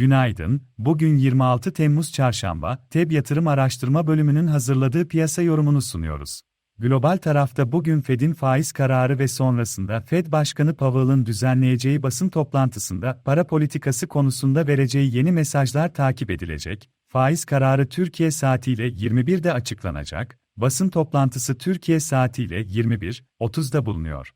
Günaydın, bugün 26 Temmuz Çarşamba, TEB Yatırım Araştırma Bölümünün hazırladığı piyasa yorumunu sunuyoruz. Global tarafta bugün Fed'in faiz kararı ve sonrasında Fed Başkanı Powell'ın düzenleyeceği basın toplantısında para politikası konusunda vereceği yeni mesajlar takip edilecek. Faiz kararı Türkiye saatiyle 21'de açıklanacak. Basın toplantısı Türkiye saatiyle 21.30'da bulunuyor.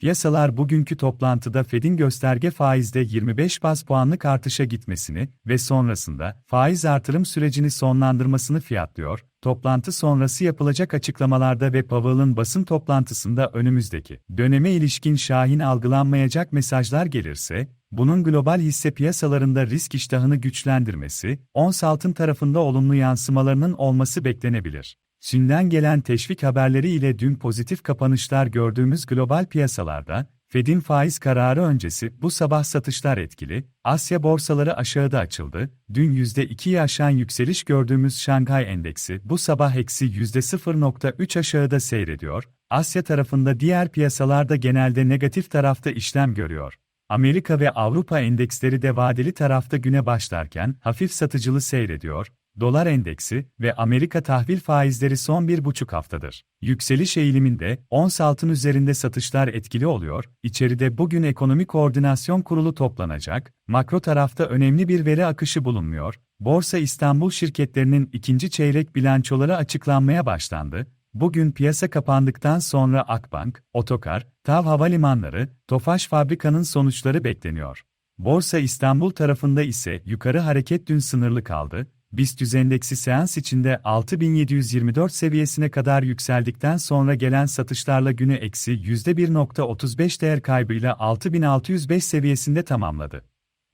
Piyasalar bugünkü toplantıda Fed'in gösterge faizde 25 baz puanlık artışa gitmesini ve sonrasında faiz artırım sürecini sonlandırmasını fiyatlıyor. Toplantı sonrası yapılacak açıklamalarda ve Powell'ın basın toplantısında önümüzdeki döneme ilişkin şahin algılanmayacak mesajlar gelirse, bunun global hisse piyasalarında risk iştahını güçlendirmesi, ons altın tarafında olumlu yansımalarının olması beklenebilir. Çin'den gelen teşvik haberleri ile dün pozitif kapanışlar gördüğümüz global piyasalarda, Fed'in faiz kararı öncesi bu sabah satışlar etkili, Asya borsaları aşağıda açıldı, dün %2'yi aşan yükseliş gördüğümüz Şanghay Endeksi bu sabah eksi %0.3 aşağıda seyrediyor, Asya tarafında diğer piyasalarda genelde negatif tarafta işlem görüyor. Amerika ve Avrupa endeksleri de vadeli tarafta güne başlarken hafif satıcılı seyrediyor, dolar endeksi ve Amerika tahvil faizleri son bir buçuk haftadır. Yükseliş eğiliminde, ons altın üzerinde satışlar etkili oluyor, içeride bugün Ekonomi Koordinasyon Kurulu toplanacak, makro tarafta önemli bir veri akışı bulunmuyor, Borsa İstanbul şirketlerinin ikinci çeyrek bilançoları açıklanmaya başlandı, Bugün piyasa kapandıktan sonra Akbank, Otokar, TAV Havalimanları, Tofaş Fabrika'nın sonuçları bekleniyor. Borsa İstanbul tarafında ise yukarı hareket dün sınırlı kaldı, BIST endeksi seans içinde 6724 seviyesine kadar yükseldikten sonra gelen satışlarla günü eksi %1.35 değer kaybıyla 6605 seviyesinde tamamladı.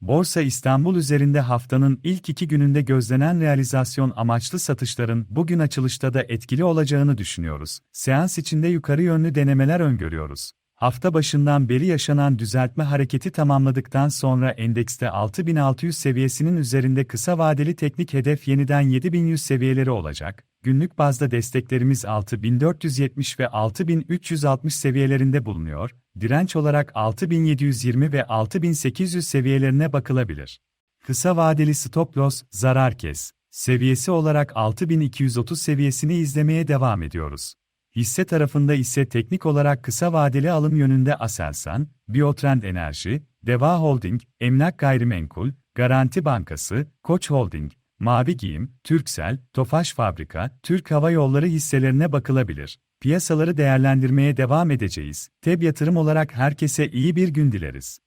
Borsa İstanbul üzerinde haftanın ilk iki gününde gözlenen realizasyon amaçlı satışların bugün açılışta da etkili olacağını düşünüyoruz. Seans içinde yukarı yönlü denemeler öngörüyoruz. Hafta başından beri yaşanan düzeltme hareketi tamamladıktan sonra endekste 6600 seviyesinin üzerinde kısa vadeli teknik hedef yeniden 7100 seviyeleri olacak. Günlük bazda desteklerimiz 6470 ve 6360 seviyelerinde bulunuyor. Direnç olarak 6720 ve 6800 seviyelerine bakılabilir. Kısa vadeli stop loss, zarar kes seviyesi olarak 6230 seviyesini izlemeye devam ediyoruz. Hisse tarafında ise teknik olarak kısa vadeli alım yönünde Aselsan, Biotrend Enerji, Deva Holding, Emlak Gayrimenkul, Garanti Bankası, Koç Holding, Mavi Giyim, Türksel, Tofaş Fabrika, Türk Hava Yolları hisselerine bakılabilir. Piyasaları değerlendirmeye devam edeceğiz. Teb yatırım olarak herkese iyi bir gün dileriz.